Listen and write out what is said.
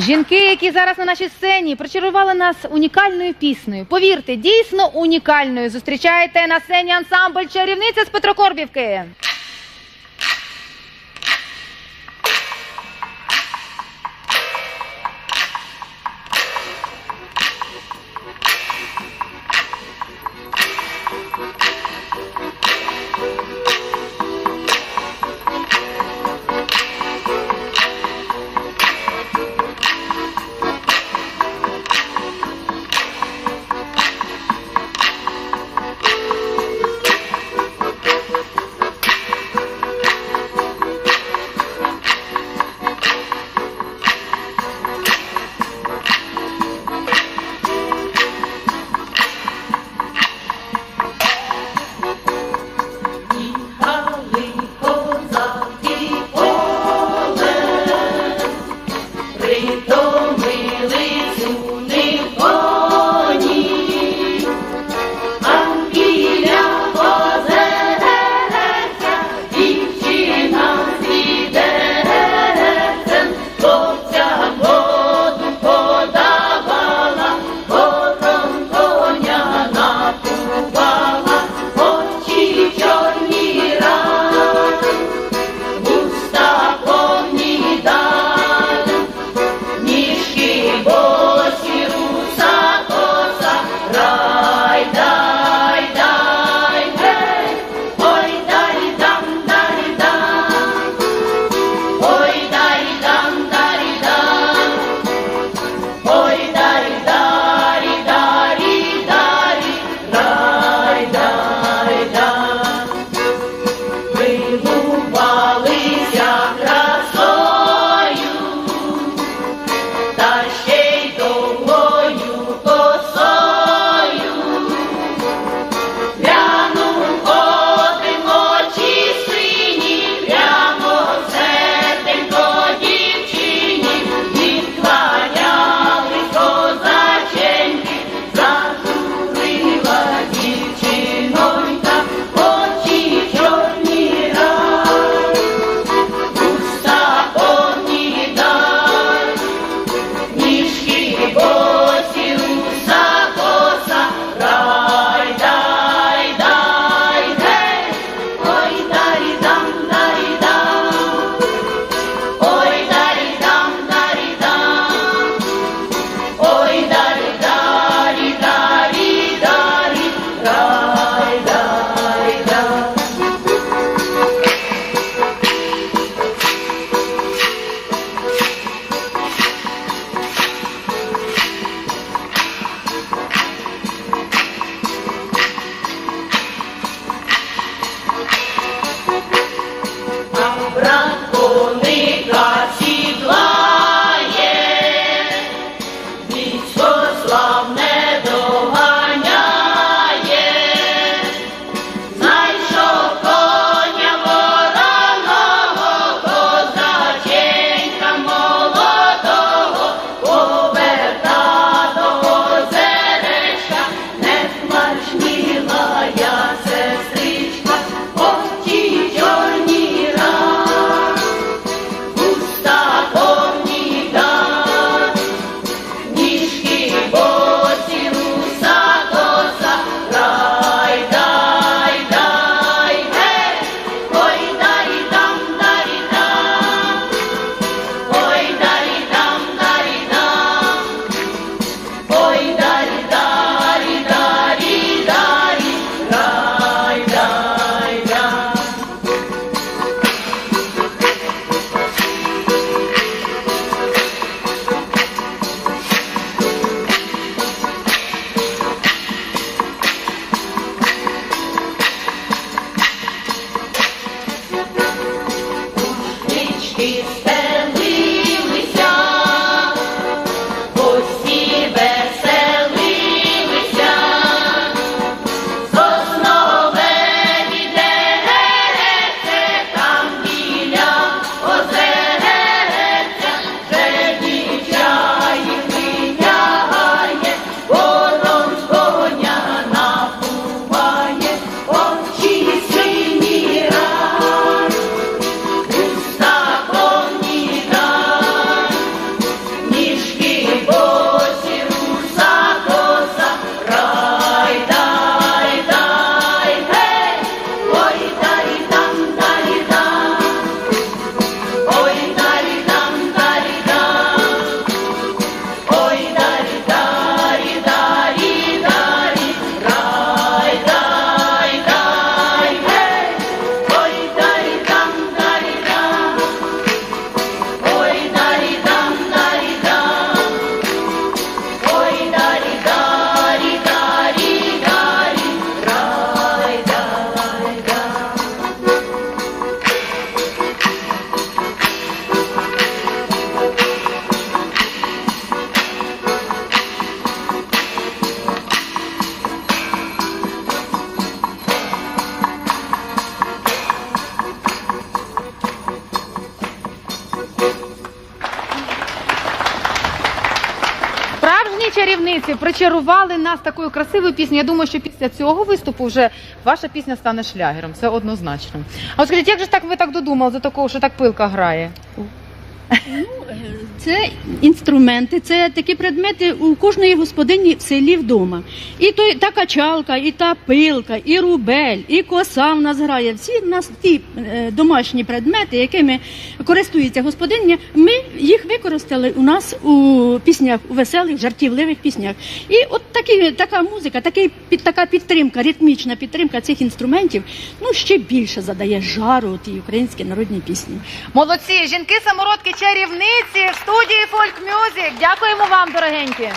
Жінки, які зараз на нашій сцені, причарували нас унікальною піснею. Повірте, дійсно унікальною. Зустрічаєте на сцені ансамбль чарівниця з Петрокорбівки. Чарівниці причарували нас такою красивою піснею. Я думаю, що після цього виступу вже ваша пісня стане шлягером. Це однозначно. А от скажіть, як же так ви так додумали до такого, що так пилка грає? Це інструменти, це такі предмети у кожної господині в селі вдома. І той, та качалка, і та пилка, і рубель, і коса в нас грає. Всі в нас ті е, домашні предмети, якими користується господиня, ми їх використали у нас у піснях, у веселих, жартівливих піснях. І от такі, така музика, такий, під, така підтримка, ритмічна підтримка цих інструментів, ну ще більше задає жару тій українській народній пісні. Молодці, жінки самородки чарівниці студії Folk Music. Дякуємо вам, дорогенькі.